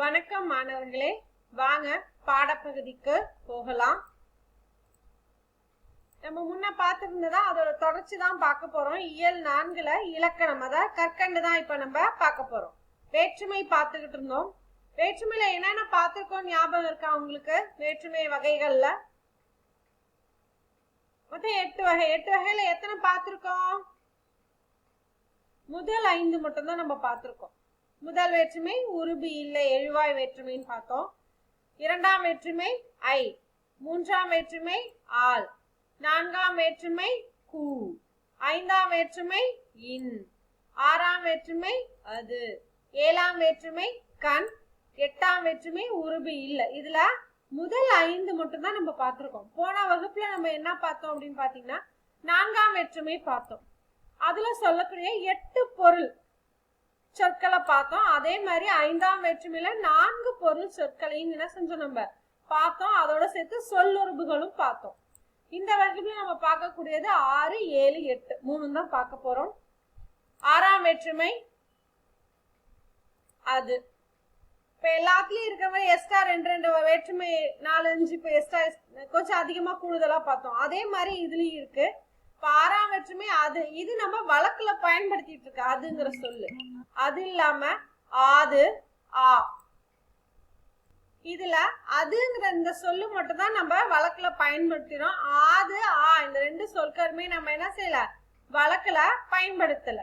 வணக்கம் மாணவர்களே. வாங்க பாடப்பகுதிக்கு போகலாம். நம்ம முன்ன பார்த்துருந்ததா அதோட தொடர்ச்சி தான் பார்க்க போறோம். இயல் நான்குல இலக்கணம் அதாவது கற்கண்டு தான் இப்ப நம்ம பார்க்க போறோம். வேற்றுமை பார்த்துக்கிட்டு இருந்தோம். வேற்றுமையில என்னென்ன பார்த்துருக்கோம் ஞாபகம் இருக்கா உங்களுக்கு? வேற்றுமை வகைகள்ல? மொத்தம் எட்டு வகை எட்டு வகையில எத்தனை பார்த்துருக்கோம்? முதல் ஐந்து மட்டும்தான் நம்ம பார்த்துருக்கோம். முதல் வேற்றுமை உருபு இல்லை எழுவாய் வேற்றுமைன்னு பார்த்தோம். இரண்டாம் வேற்றுமை ஐ மூன்றாம் வேற்றுமை ஆல் நான்காம் வேற்றுமை கூ ஐந்தாம் வேற்றுமை இன் ஆறாம் வேற்றுமை அது ஏழாம் வேற்றுமை கண் எட்டாம் வேற்றுமை உருபு இல்லை. இதுல முதல் ஐந்து மட்டும் தான் நம்ம பார்த்துருக்கோம். போன வகுப்புல நம்ம என்ன பார்த்தோம் அப்படின்னு பாத்தீங்கன்னா நான்காம் வேற்றுமை பார்த்தோம். அதுல சொல்லக்கூடிய எட்டு பொருள் சொற்களை பார்த்தோம். அதே மாதிரி ஐந்தாம் வேற்றுமையில நான்கு பொருள் சொற்களையும் என்ன செஞ்சோம் நம்ம? பார்த்தோம். அதோட சேர்த்து சொல்லுறுப்புகளும் பார்த்தோம். இந்த வேற்றுமையில நம்ம பார்க்கக்கூடியது ஆறு ஏழு எட்டு. மூணு தான் பார்க்க போறோம். ஆறாம் வேற்றுமை அது. இப்ப எல்லாத்துலயும் இருக்கிற எஸ்டா எக்ஸ்ட்ரா ரெண்டு ரெண்டு வேற்றுமை நாலு அஞ்சு இப்ப எக்ஸ்ட்ரா கொஞ்சம் அதிகமா கூடுதலா பார்த்தோம். அதே மாதிரி இதுலயும் இருக்கு. இப்ப ஆறாம் வேற்றுமை அது. இது நம்ம வழக்குல பயன்படுத்திட்டு இருக்கு. அதுங்கிற சொல்லு. அது இல்லாம ஆது ஆ. இதுல அதுங்கிற இந்த சொல்லு மட்டும் தான் நம்ம வழக்குல பயன்படுத்தினோம். ஆது ஆ. இந்த ரெண்டு சொற்களுமே நம்ம என்ன செய்யல? வழக்குல பயன்படுத்தல.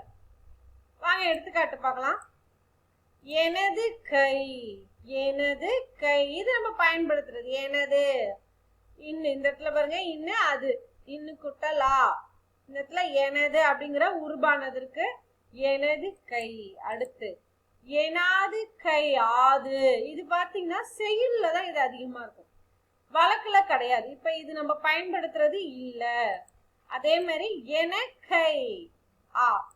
வாங்க எடுத்துக்காட்டு பார்க்கலாம். எனது கை எனது கை. இது நம்ம பயன்படுத்துறது. எனது. இன்னு இந்த இடத்துல பாருங்க. இன்னு அது. இன்னு குட்டலா. இந்த இடத்துல எனது அப்படிங்கிற உருபானது இருக்கு. எனது கை அடுத்து. எனாது கை ஆது. இது பார்த்தீங்கன்னா செயல்ல தான் இது அதிகமாக இருக்கும். வழக்கில் கிடையாது. இப்போ இது நம்ம பயன்படுத்துறது இல்லை. அதே மாதிரி என கை ஆ.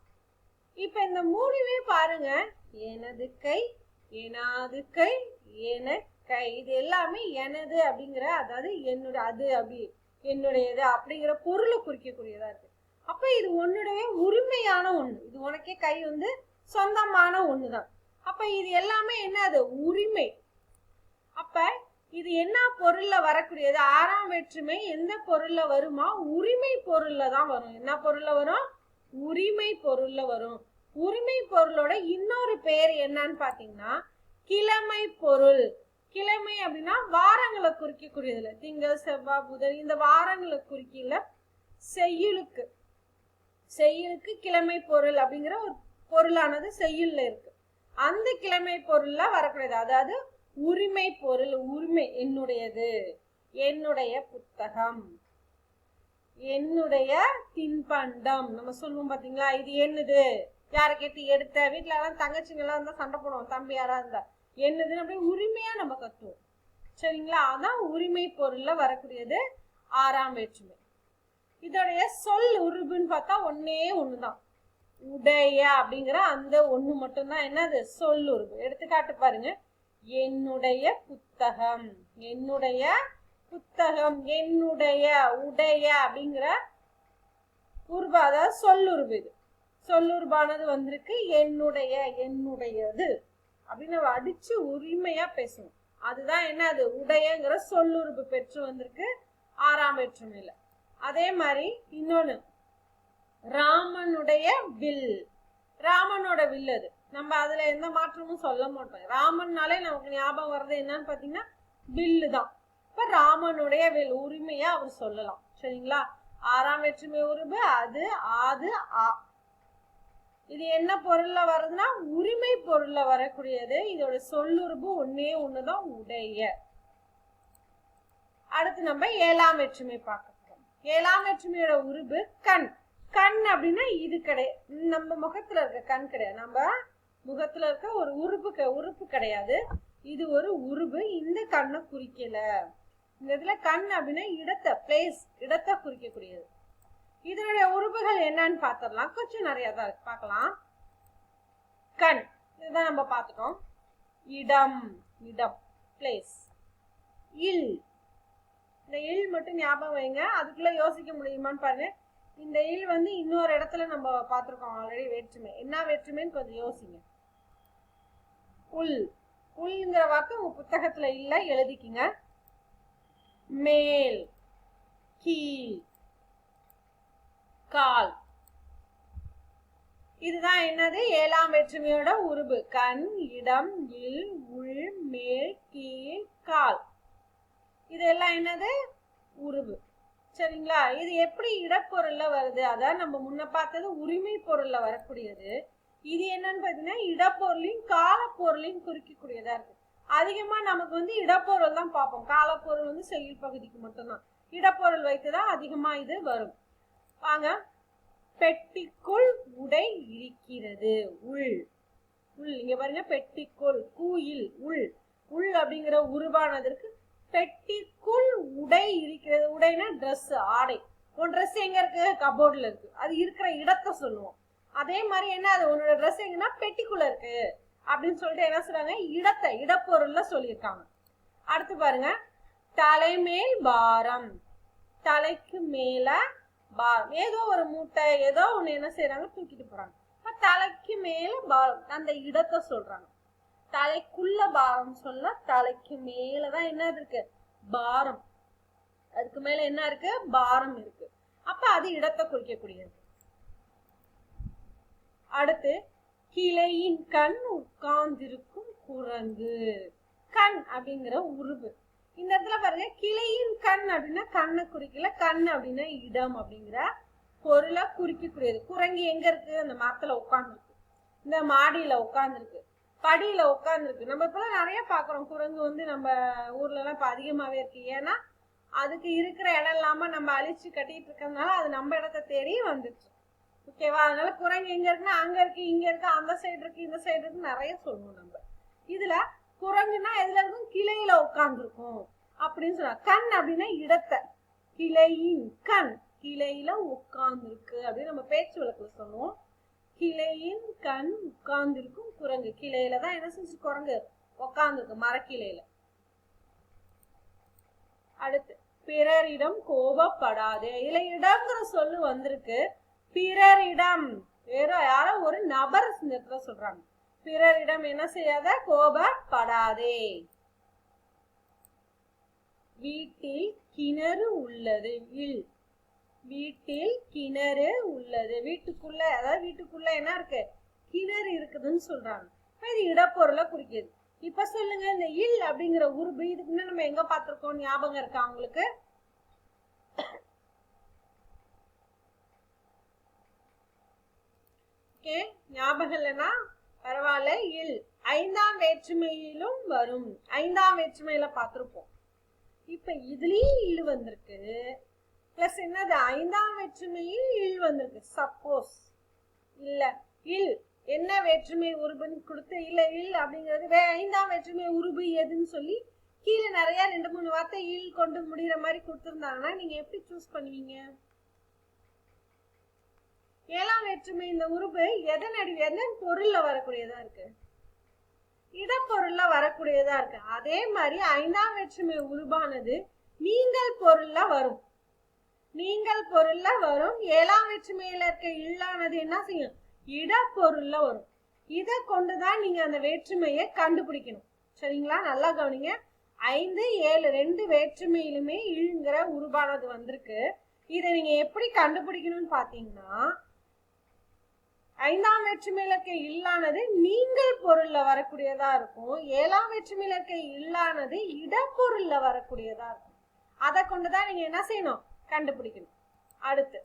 இப்போ இந்த மூணுமே பாருங்க. எனது கை எனாது கை என கை. இது எல்லாமே எனது அப்படிங்கிற அதாவது என்னோட அது அப்படி என்னுடையது அப்படிங்கிற பொருளை குறிக்கக்கூடியதாக இருக்கு. அப்ப இது உன்னுடைய உரிமையான ஒண்ணு. இது உனக்கே கை வந்து சொந்தமான ஒண்ணுதான். அப்ப இது எல்லாமே என்ன அது உரிமை. அப்ப இது என்ன பொருள்ல வரக்கூடியது? ஆறாம் வேற்றுமை எந்த பொருள்ல வருமா? உரிமை பொருள்ல தான் வரும். என்ன பொருள்ல வரும்? உரிமை பொருள்ல வரும். உரிமை பொருளோட இன்னொரு பேர் என்னன்னு பாத்தீங்கன்னா கிழமை பொருள். கிழமை அப்படின்னா வாரங்களை குறிக்கக்கூடியதுல. திங்கள் செவ்வாய் புதன் இந்த வாரங்களை குறிக்கல செய்யுளுக்கு. செய்யுளுக்கு கிழமை பொருள் அப்படிங்கிற ஒரு பொருளானது செய்யுள்ல இருக்கு. அந்த கிழமை பொருள்ல வரக்கூடியது அதாவது உரிமை பொருள் உரிமை என்னுடையது என்னுடைய புத்தகம் என்னுடைய தின்பண்டம். நம்ம சொல்லுவோம் பாத்தீங்களா இது என்னது? யாரை கேட்டு எடுத்த? வீட்டுல எல்லாம் தங்கச்சிங்க எல்லாம் இருந்தா சண்டை போடுவோம் தம்பி யாரா இருந்தா. என்னதுன்னு அப்படியே உரிமையா நம்ம கத்துவோம். சரிங்களா? அதான் உரிமை பொருள்ல வரக்கூடியது ஆறாம் வேற்றுமை. இதோடைய சொல் உருபுன்னு பார்த்தா ஒன்னே ஒண்ணுதான். உடைய அப்படிங்கிற அந்த ஒண்ணு மட்டும்தான். என்னது? சொல் உருபு எடுத்துக்காட்டு பாருங்க. என்னுடைய புத்தகம். என்னுடைய புத்தகம். என்னுடைய உடைய அப்படிங்கிற உருபா அதாவது சொல்லுருபு இது. சொல்லுருபானது வந்திருக்கு. என்னுடைய என்னுடையது. அப்படின்னு நம்ம அடிச்சு உரிமையா பேசணும். அதுதான் என்ன அது உடையங்கிற சொல்லுருபு பெற்று வந்திருக்கு. ஆறாம் வேற்றுமையில. அதே மாதிரி இன்னொன்று ராமனுடைய வில். ராமனோட வில் அது. நம்ம அதுல எந்த மாற்றமும் சொல்ல மாட்டோம். ராமன்னாலே நமக்கு ஞாபகம் வர்றது என்னன்னு பார்த்தீங்கன்னா வில்லு தான். இப்போ ராமனுடைய வில் உரிமையாக அவர் சொல்லலாம். சரிங்களா? ஆறாம் வேற்றுமை உருபு அது ஆது ஆ. இது என்ன பொருள்ல வருதுன்னா உரிமை பொருள்ல வரக்கூடியது. இதோட சொல்லுறுப்பு ஒன்னே ஒண்ணுதான் உடைய. அடுத்து நம்ம ஏழாம் வெற்றுமை பார்க்கலாம். ஏழாம் வேற்றுமையோட உருவு கண். கண் அப்படின்னா இது கிடையாது நம்ம முகத்துல இருக்க கண் கிடையாது. நம்ம முகத்துல இருக்க ஒரு உறுப்பு உறுப்பு கிடையாது. இது ஒரு உருவு இந்த கண்ணை குறிக்கல. இந்த இதுல கண் அப்படின்னா இடத்தை பிளேஸ் இடத்தை குறிக்கக்கூடியது. இதனுடைய உறுப்புகள் என்னன்னு பார்த்துடலாம் கொஞ்சம் நிறைய தான் இருக்கு. பார்க்கலாம் கண் இதுதான் நம்ம பார்த்துட்டோம். இடம் இடம் பிளேஸ் இல் இந்த இல் மட்டும் ஞாபகம் வைங்க. அதுக்குள்ள யோசிக்க முடியுமான்னு பாருங்க. இந்த இல் வந்து இன்னொரு இடத்துல நம்ம பார்த்துருக்கோம் ஆல்ரெடி வேற்றுமை. என்ன வேற்றுமைன்னு கொஞ்சம் யோசிங்க. உள். உள்ங்கிற வாக்கு உங்க புத்தகத்துல இல்ல எழுதிக்கிங்க. மேல். கீழ். கால். இதுதான் என்னது? ஏழாம் வேற்றுமையோட உருபு. கண் இடம் இல் உள் மேல் கீழ் கால். இதெல்லாம் என்னது? உருவு. சரிங்களா? இது எப்படி இடப்பொருள்ல வருது? அதான் நம்ம முன்ன பார்த்தது உரிமை பொருள்ல வரக்கூடியது. இது என்னன்னு பாத்தீங்கன்னா இடப்பொருளையும் காலப்பொருளையும் குறிக்கக்கூடியதா இருக்கு. அதிகமா நமக்கு வந்து இடப்பொருள் தான் பார்ப்போம். காலப்பொருள் வந்து செயல் பகுதிக்கு மட்டும்தான். இடப்பொருள் வைத்துதான் அதிகமா இது வரும். வாங்க. பெட்டிக்குள் உடை இருக்கிறது. உள். உள். இங்க பாருங்க பெட்டிக்குள். கூயில். உள். உள் அப்படிங்கிற உருவானதற்கு பெட்டிக்குள் உடை இருக்கிறது. உடைனா ட்ரெஸ் ஆடை. உன் ட்ரெஸ் எங்க இருக்கு? கபோர்ட்ல இருக்கு. அது இருக்கிற இடத்தை சொல்லுவோம். அதே மாதிரி என்ன? அது உன்னோட ட்ரெஸ் எங்கன்னா பெட்டிக்குள்ள இருக்கு. அப்படின்னு சொல்லிட்டு என்ன சொல்றாங்க? இடத்தை இடப்பொருள்ல சொல்லியிருக்காங்க. அடுத்து பாருங்க. தலைமேல் பாரம். தலைக்கு மேல பாரம். ஏதோ ஒரு மூட்டை ஏதோ ஒண்ணு என்ன செய்யறாங்க தூக்கிட்டு போறாங்க. தலைக்கு மேல பாரம். அந்த இடத்தை சொல்றாங்க. தலைக்குள்ள பாரம் சொன்னா தலைக்கு மேலதான் என்ன இருக்கு? பாரம். அதுக்கு மேல என்ன இருக்கு? பாரம் இருக்கு. அப்ப அது இடத்தை குறிக்கக்கூடியது. அடுத்து கிளையின் கண் உட்கார்ந்திருக்கும் குரங்கு. கண் அப்படிங்கிற உருவு. இந்த இடத்துல பாருங்க கிளையின் கண் அப்படின்னா கண்ணை குறிக்கல கண் அப்படின்னா இடம் அப்படிங்கிற பொருளை குறிக்கக்கூடியது. குரங்கு எங்க இருக்கு? அந்த மரத்துல உட்கார்ந்துருக்கு. இந்த மாடியில உட்கார்ந்துருக்கு. படியில உட்கார்ந்துருக்கு. நம்ம இப்பெல்லாம் நிறைய பாக்குறோம் குரங்கு வந்து நம்ம ஊர்ல எல்லாம் இப்ப அதிகமாவே இருக்கு. ஏன்னா அதுக்கு இருக்கிற இடம் இல்லாம நம்ம அழிச்சு கட்டிட்டு இருக்கறதுனால அது நம்ம இடத்த தேடி வந்துச்சு. ஓகேவா அதனால குரங்கு எங்க இருக்குன்னா அங்க இருக்கு இங்க இருக்கு அந்த சைடு இருக்கு இந்த சைடு இருக்கு நிறைய சொல்லுவோம் நம்ம. இதுல குரங்குன்னா எதுல இருக்கும்? கிளையில உட்கார்ந்துருக்கும் அப்படின்னு சொல்றாங்க கண் அப்படின்னா இடத்தை. கிளையின் கண். கிளையில உட்கார்ந்துருக்கு அப்படின்னு நம்ம பேச்சு வழக்குல சொல்லுவோம். கிளையின் கண் உட்கார்ந்திருக்கும் குரங்கு. கிளையில தான் என்ன செஞ்சு குரங்கு? உட்கார்ந்துருக்கு மரக்கிளையில. அடுத்து பிறரிடம் கோபப்படாதே. இல்ல இடம்ங்கிற சொல்லு வந்திருக்கு. பிறரிடம். வேற யாரோ ஒரு நபர் இடத்துல சொல்றாங்க. பிறரிடம் என்ன செய்யாத? கோபப்படாதே. வீட்டில் கிணறு உள்ளது. இல் வீட்டில் கிணறு உள்ளது. வீட்டுக்குள்ள அதாவது வீட்டுக்குள்ள என்ன இருக்கு? கிணறு இருக்குதுன்னு சொல்றாங்க. இது இடப்பொருளை குறிக்கிது. இப்ப சொல்லுங்க இந்த இல் அப்படிங்கிற உருபு இதுக்கு நம்ம எங்க பார்த்திருக்கோம்? ஞாபகம் இருக்கா உங்களுக்கு? ஓகே ஞாபகம் இல்லைன்னா பரவாயில்ல. இல் ஐந்தாம் வேற்றுமையிலும் வரும். ஐந்தாம் வேற்றுமையில பார்த்திருப்போம். இப்ப இதுலயும் இல் வந்திருக்கு. பிளஸ் என்னது? ஐந்தாம் வேற்றுமையில் இல் வந்திருக்கு. சப்போஸ் இல்ல. இல். என்ன வேற்றுமை உருபுன்னு கொடுத்து இல்ல இல் அப்படிங்கிறது வே ஐந்தாம் வேற்றுமை உருபு எதுன்னு சொல்லி கீழே நிறைய ரெண்டு மூணு வார்த்தை இல் கொண்டு முடிகிற மாதிரி கொடுத்துருந்தாங்கன்னா நீங்க எப்படி சூஸ் பண்ணுவீங்க? ஏழாம் வேற்றுமை இந்த உருபு எதன் அடி எதன் பொருள்ல வரக்கூடியதா இருக்கு? இடப்பொருள்ல வரக்கூடியதா இருக்கு. அதே மாதிரி ஐந்தாம் வேற்றுமை உருபானது நீங்கள் பொருள்ல வரும். நீங்கள் பொருள்ல வரும். ஏழாம் வேற்றுமையில இருக்க இல்லானது என்ன செய்யும்? இடப்பொருள்ல வரும். இதை கொண்டுதான் நீங்க அந்த வேற்றுமையை கண்டுபிடிக்கணும். சரிங்களா? நல்லா கவனிங்க. ஐந்து ஏழு ரெண்டு வேற்றுமையிலுமே இழுங்கிற உருவானது வந்திருக்கு. இதை நீங்க எப்படி கண்டுபிடிக்கணும்னு பாத்தீங்கன்னா ஐந்தாம் வேற்றுமையில இருக்க இல்லானது நீங்கள் பொருள்ல வரக்கூடியதா இருக்கும். ஏழாம் வேற்றுமையில இருக்க இல்லானது இடப்பொருள்ல வரக்கூடியதா இருக்கும். அதை கொண்டுதான் நீங்க என்ன செய்யணும்? கண்டுபிடிக்கணும். அடுத்து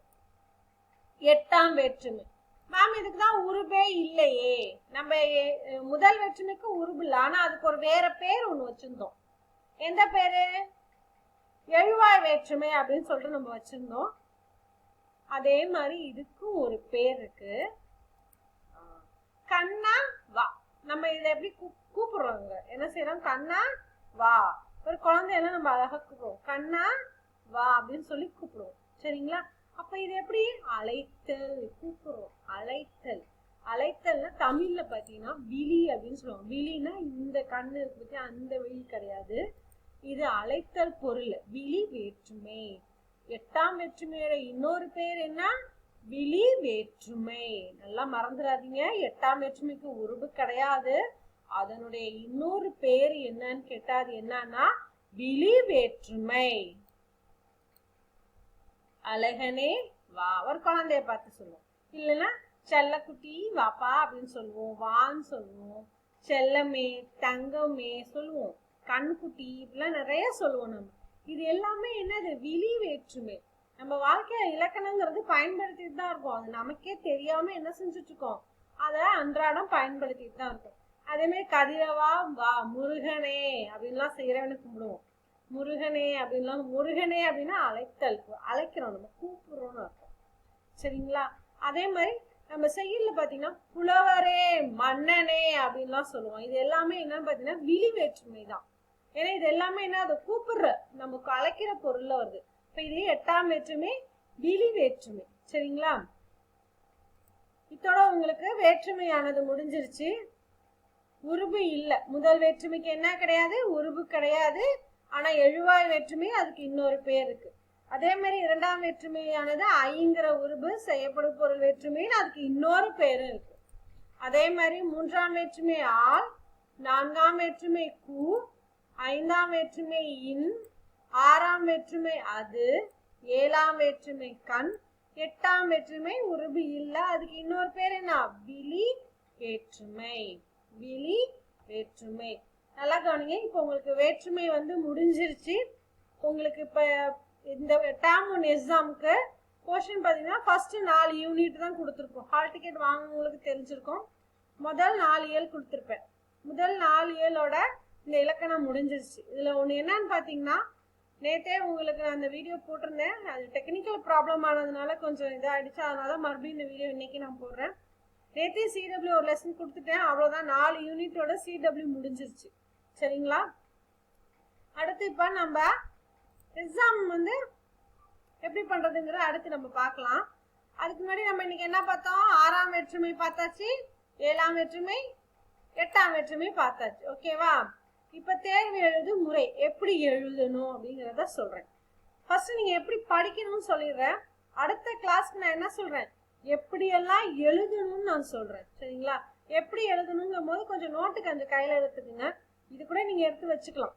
எட்டாம் வேற்றுமை. மேம் இதுக்கு தான் உருபே இல்லையே. நம்ம முதல் வேற்றுமைக்கு உருபு இல்லை. ஆனால் அதுக்கு ஒரு வேற பேர் ஒன்று வச்சுருந்தோம். எந்த பேரு? எழுவாய் வேற்றுமை அப்படின்னு சொல்லிட்டு நம்ம வச்சுருந்தோம். அதே மாதிரி இதுக்கும் ஒரு பேர் இருக்கு. கண்ணா வா. நம்ம இதை எப்படி கூப்பிடுறோங்க என்ன செய்யறோம் கண்ணா வா. ஒரு குழந்தையெல்லாம் நம்ம அழகா கூப்பிடுவோம் கண்ணா வா அப்படின்னு சொல்லி கூப்பிடுவோம். சரிங்களா? அப்ப இது எப்படி அழைத்தல்? கூப்பிடுறோம். அழைத்தல். அழைத்தல்னா தமிழ்ல பாத்தீங்கன்னா விழி அப்படின்னு சொல்லுவோம் விழினா இந்த கண்ணு இருக்கு அந்த விழி கிடையாது. இது அழைத்தல் பொருள். விழி வேற்றுமை. எட்டாம் வேற்றுமையோட இன்னொரு பேர் என்ன? விழி வேற்றுமை. நல்லா மறந்துடாதீங்க. எட்டாம் வேற்றுமைக்கு உருவு கிடையாது. அதனுடைய இன்னொரு பேர் என்னன்னு கேட்டா அது என்னன்னா விழி வேற்றுமை. அழகனே வா. ஒரு குழந்தைய பார்த்து சொல்லுவோம். இல்லைன்னா செல்லக்குட்டி வாப்பா அப்படின்னு சொல்லுவோம். வான்னு சொல்லுவோம். செல்லமே தங்கமே சொல்லுவோம். கண்குட்டி இப்படிலாம் நிறைய சொல்லுவோம் நம்ம. இது எல்லாமே என்னது? விழி வேற்றுமை. நம்ம வாழ்க்கையில இலக்கணங்கிறது பயன்படுத்திட்டு தான் இருக்கும். அது நமக்கே தெரியாம என்ன செஞ்சுட்டு இருக்கோம்? அதை அன்றாடம் பயன்படுத்திட்டு தான் இருக்கும். அதே மாதிரி கதிரவா வா முருகனே அப்படின்லாம் செய்யறவனு கும்பிடுவோம். முருகனே அப்படின்லாம் முருகனே அப்படின்னா அழைத்தல் அழைக்கிறோம் நம்ம கூப்பிடுறோம்னு அர்த்தம். சரிங்களா? அதே மாதிரி நம்ம செய்யல பாத்தீங்கன்னா புலவரே மன்னனே அப்படின்லாம் சொல்லுவோம். இது எல்லாமே என்னன்னு பார்த்தீங்கன்னா விழி வேற்றுமை தான். ஏன்னா இது எல்லாமே என்ன அதை கூப்பிடுற நமக்கு அழைக்கிற பொருள்ல வருது. இப்போ இது எட்டாம் வேற்றுமை விழி வேற்றுமை சரிங்களா? இத்தோட உங்களுக்கு வேற்றுமையானது முடிஞ்சிருச்சு. உருபு இல்ல. முதல் வேற்றுமைக்கு என்ன கிடையாது? உருபு கிடையாது. ஆனால் எழுவாய் வேற்றுமை அதுக்கு இன்னொரு பேர் இருக்கு. அதே மாதிரி இரண்டாம் வேற்றுமையானது ஐங்கிற உருபு செய்யப்படும் பொருள் வேற்றுமைன்னு அதுக்கு இன்னொரு பேரும் இருக்கு. அதே மாதிரி மூன்றாம் வேற்றுமை ஆள் நான்காம் வேற்றுமை கூ ஐந்தாம் வேற்றுமை இன் ஆறாம் வேற்றுமை அது ஏழாம் வேற்றுமை கண் எட்டாம் வேற்றுமை உருபு இல்ல அதுக்கு இன்னொரு பேர் என்ன? விழி வேற்றுமை. விழி வேற்றுமை. நல்லா கவனிங்க. இப்போ உங்களுக்கு வேற்றுமை வந்து முடிஞ்சிருச்சு. உங்களுக்கு இப்போ இந்த டேம் ஒன் எக்ஸாமுக்கு போர்ஷன் பார்த்தீங்கன்னா ஃபர்ஸ்ட் நாலு யூனிட் தான் கொடுத்துருக்கோம். ஹால் டிக்கெட் வாங்கினவங்களுக்கு தெரிஞ்சிருக்கும். முதல் நாலு ஏழு கொடுத்துருப்பேன். முதல் நாலு ஏழோட இந்த இலக்கணம் முடிஞ்சிருச்சு. இதில் ஒன்று என்னன்னு பார்த்தீங்கன்னா நேற்றே உங்களுக்கு நான் அந்த வீடியோ போட்டிருந்தேன். அது டெக்னிக்கல் ப்ராப்ளம் ஆனதுனால கொஞ்சம் இதாகிடுச்சு அதனால தான் மறுபடியும் இந்த வீடியோ இன்னைக்கு நான் போடுறேன். நேற்றே சிடபிள்யூ ஒரு லெசன் கொடுத்துட்டேன். அவ்வளோதான் நாலு யூனிட்டோட சிடபிள்யூ முடிஞ்சிருச்சு. சரிங்களா? அடுத்து இப்போ நம்ம எக்ஸாம் வந்து எப்படி பண்றதுங்கிற அடுத்து நம்ம பார்க்கலாம். அதுக்கு முன்னாடி நம்ம இன்னைக்கு என்ன பார்த்தோம்? ஆறாம் வேற்றுமை பார்த்தாச்சு ஏழாம் வேற்றுமை எட்டாம் வேற்றுமை பார்த்தாச்சு. ஓகேவா இப்ப தேர்வு எழுது முறை. எப்படி எழுதணும் அப்படிங்கிறத சொல்றேன். ஃபர்ஸ்ட் நீங்க எப்படி படிக்கணும்னு சொல்லிடுறேன். அடுத்த கிளாஸ்க்கு நான் என்ன சொல்றேன்? எப்படியெல்லாம் எழுதணும்னு நான் சொல்றேன். சரிங்களா? எப்படி எழுதணுங்கும் போது கொஞ்சம் நோட்டு கொஞ்சம் கையில எடுத்துக்கோங்க. இது கூட நீங்க எடுத்து வச்சுக்கலாம்.